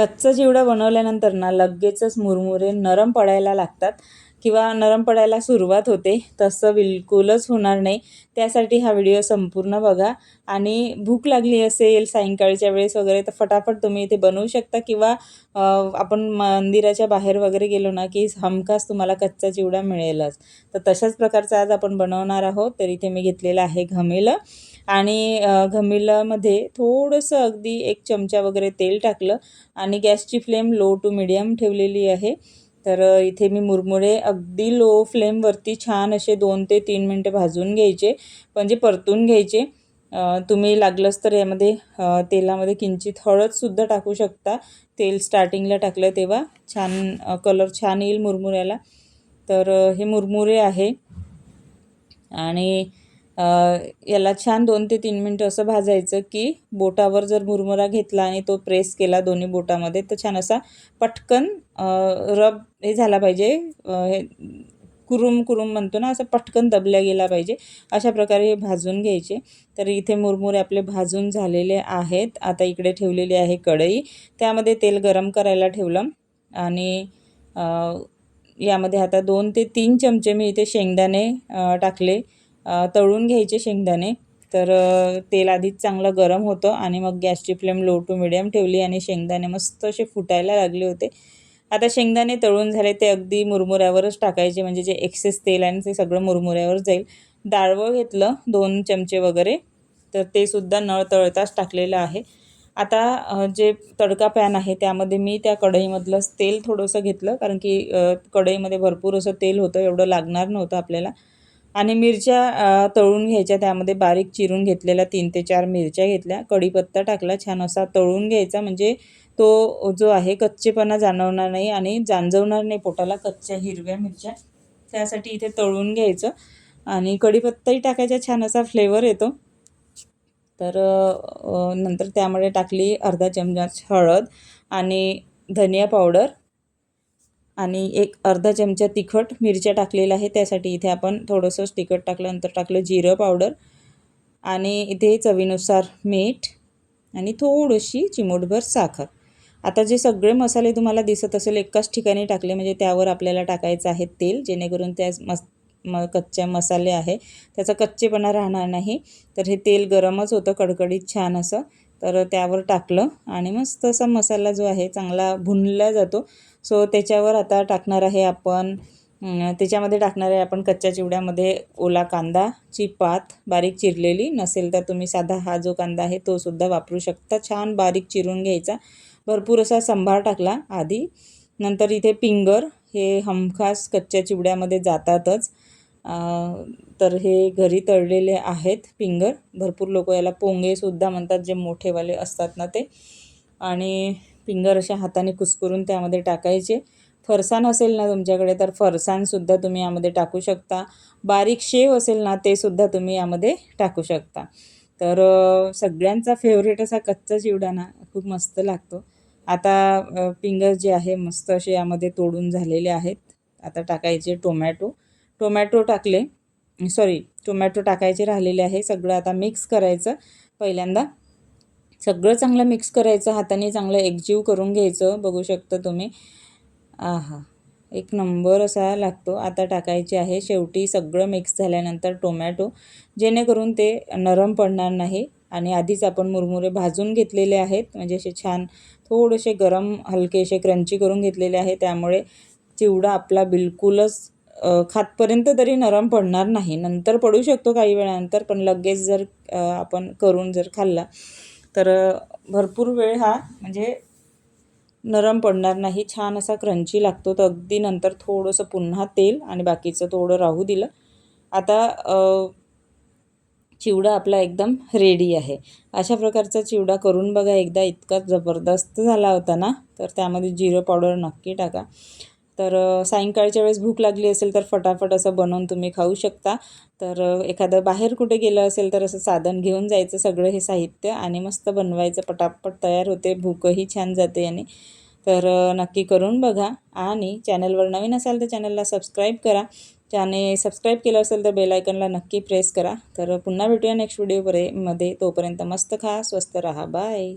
कच्चं चिवडं बनवल्यानंतर ना लगेचच मुरमुरे नरम पडायला लागतात. किंवा नरम पडायला सुरुवात होते तसं बिलकुलच होणार नाही. त्यासाठी हा व्हिडिओ संपूर्ण बघा. आणि भूक लागली असेल सायंकाळच्या वेळेस वगैरे तर फटाफट तुम्ही इथे बनवू शकता. किंवा आपण मंदिराच्या बाहेर वगैरे गेलो ना की हमखास तुम्हाला कच्चा चिवडा मिळेलच. तर तशाच प्रकारचा आज आपण बनवणार आहोत. तर इथे मी घेतलेलं आहे घमेलं. आणि घमेलामध्ये थोडंसं अगदी एक चमचा वगैरे तेल टाकलं. आणि गॅसची फ्लेम लो टू मिडियम ठेवलेली आहे. तर इथे मी मुरमुरे अगदी लो फ्लेमवरती छान असे दोन ते तीन मिनटं भाजून घ्यायचे. म्हणजे परतून घ्यायचे. तुम्ही लागलंच तर यामध्ये तेलामध्ये किंचित हळदसुद्धा टाकू शकता. तेल स्टार्टिंगला टाकलं तेव्हा छान कलर छान येईल मुरमुऱ्याला. तर हे मुरमुरे आहे. आणि याला छान दोन ते तीन मिनटं असं भाजायचं की बोटावर जर मुरमुरा घेतला आणि तो प्रेस केला दोन्ही बोटामध्ये तर छान असा पटकन रब हे झाला पाहिजे. हे कुरुम कुरुम म्हणतो ना असं पटकन दबल्या गेला पाहिजे. अशा प्रकारे हे भाजून घ्यायचे. तर इथे मुरमुरे आपले भाजून झालेले आहेत. आता इकडे ठेवलेली आहे कढई. त्यामध्ये तेल गरम करायला ठेवलं आणि यामध्ये आता दोन ते तीन चमचे मी इथे शेंगदाणे टाकले. तळून घ्यायचे शेंगदाणे. तर तेल आधीच चांगलं गरम होतं आणि मग गॅसची फ्लेम लो टू मिडियम ठेवली आणि शेंगदाणे मस्त असे फुटायला लागले होते. आता शेंगदाणे तळून झाले ते अगदी मुरमुऱ्यावरच टाकायचे म्हणजे जे एक्सेस तेल आहे ते सगळं मुरमुऱ्यावर जाईल. डाळवं घेतलं दोन चमचे वगैरे. तर ते सुद्धा नळ तळताच टाकलेलं आहे. आता जे तडका पॅन आहे त्यामध्ये मी त्या कढईमधलंच तेल थोडंसं घेतलं कारण की कढईमध्ये भरपूर असं तेल होतं एवढं लागणार नव्हतं आपल्याला. आणि मिरच्या तळून घ्यायच्या. त्यामध्ये बारीक चिरून घेतलेल्या तीन ते चार मिरच्या घेतल्या. कढीपत्ता टाकला छान असा तळून घ्यायचा. म्हणजे तो जो आहे कच्चेपणा जाणवणार नाही आणि जांजवणार नाही पोटाला कच्च्या हिरव्या मिरच्या. त्यासाठी इथे तळून घ्यायचं. आणि कढीपत्ताही टाकायचा छान असा फ्लेवर येतो. तर नंतर त्यामध्ये टाकली अर्धा चमचा हळद आणि धनिया पावडर. आणि एक अर्धा चमचा तिखट मिरच्या टाकलेल्या आहे त्यासाठी इथे आपण थोडंसंच तिखट टाकलं नंतर टाकलं जिरं पावडर आणि इथे चवीनुसार मीठ आणि थोडीशी चिमूटभर साखर. आता जे सगळे मसाले तुम्हाला दिसत असेल एकाच ठिकाणी टाकले म्हणजे त्यावर आपल्याला टाकायचं आहे तेल जेणेकरून त्या मस म कच्च्या मसाले आहे. त्याचा कच्चेपणा राहणार नाही. तर हे तेल गरमच होतं कडकडीत छान असं. तर त्यावर टाकलं आणि मस्त असा मसाला जो आहे चांगला भुनला जातो. सो त्याच्यावर आता टाकणार आहे आपण त्याच्यामध्ये टाकणार आहे आपण कच्च्या चिवड्यामध्ये ओला कांदाची पात बारीक चिरलेली. नसेल तर तुम्ही साधा हा जो कांदा आहे तो सुद्धा वापरू शकता. छान बारीक चिरून घ्यायचा. भरपूर असा संभार टाकला आधी. नंतर इथे पिंगर हे हमखास कच्च्या चिवड्यामध्ये जातातच. तर हे घरी तळलेले आहेत पिंगर. भरपूर लोक याला पोंगेसुद्धा म्हणतात जे मोठेवाले असतात ना ते. आणि फिंगर अशा हाताने कुस्करून त्यामध्ये टाकायचे. फरसाण असेल ना तुमच्याकडे तर फरसाणसुद्धा तुम्ही यामध्ये टाकू शकता. बारीक शेव असेल ना ते सुद्धा तुम्ही यामध्ये टाकू शकता. तर सगळ्यांचा फेवरेट असा कच्चा चिवडा ना खूप मस्त लागतो. आता पिंगर फिंगर जे आहे मस्त असे यामध्ये तोडून झालेले आहेत. आता टाकायचे टोमॅटो. टोमॅटो टाकले. सॉरी टोमॅटो टाकायचे राहिलेले आहे. सगळं आता मिक्स करायचं पहिल्यांदा. सगळं चांगलं मिक्स करायचं हाताने चांगलं एकजीव करून घ्यायचं. बघू शकता तुम्ही. आहा एक नंबर असा लागतो. आता टाकायचे आहे. शेवटी सगळं मिक्स झाल्यानंतर टोमॅटो जेणेकरून ते नरम पडणार नाही. आणि आधीच आपण मुरमुरे भाजून घेतलेले आहेत. म्हणजे असे छान थोडेसे गरम हलकेसे क्रंची करून घेतलेले आहे. त्यामुळे चिवडा आपला बिलकुलच खातपर्यंत तरी नरम पडणार नाही. नंतर पडू शकतो काही वेळानंतर पण लगेच जर आपण करून जर खाल्ला तर भरपूर वेळ हा म्हणजे नरम पडणार नाही. छान असा क्रंची लागतो. तर अगदी नंतर थोडंसं पुन्हा तेल आणि बाकीचं थोडं राहू दिलं. आता चिवडा आपला एकदम रेडी आहे. अशा प्रकारचा चिवडा करून बघा. एकदा इतका जबरदस्त झाला होता ना तर त्यामध्ये जिरं पावडर नक्की टाका. तर सायंकाळच्या वेळेस भूक लागली असेल तर फटाफट असं बनवून तुम्ही खाऊ शकता. तर एखादं बाहेर कुठे गेलं असेल तर असं साधन घेऊन जायचं सगळं हे साहित्य आणि मस्त बनवायचं पटापट तयार होते भूकही छान जाते आणि. तर नक्की करून बघा आणि चॅनलवर नवीन असाल तर चॅनलला सबस्क्राईब करा. त्याने सबस्क्राईब केलं असेल तर बेल आयकनला नक्की प्रेस करा. तर पुन्हा भेटूया नेक्स्ट व्हिडिओमध्ये. तोपर्यंत मस्त खा स्वस्त राहा. बाय.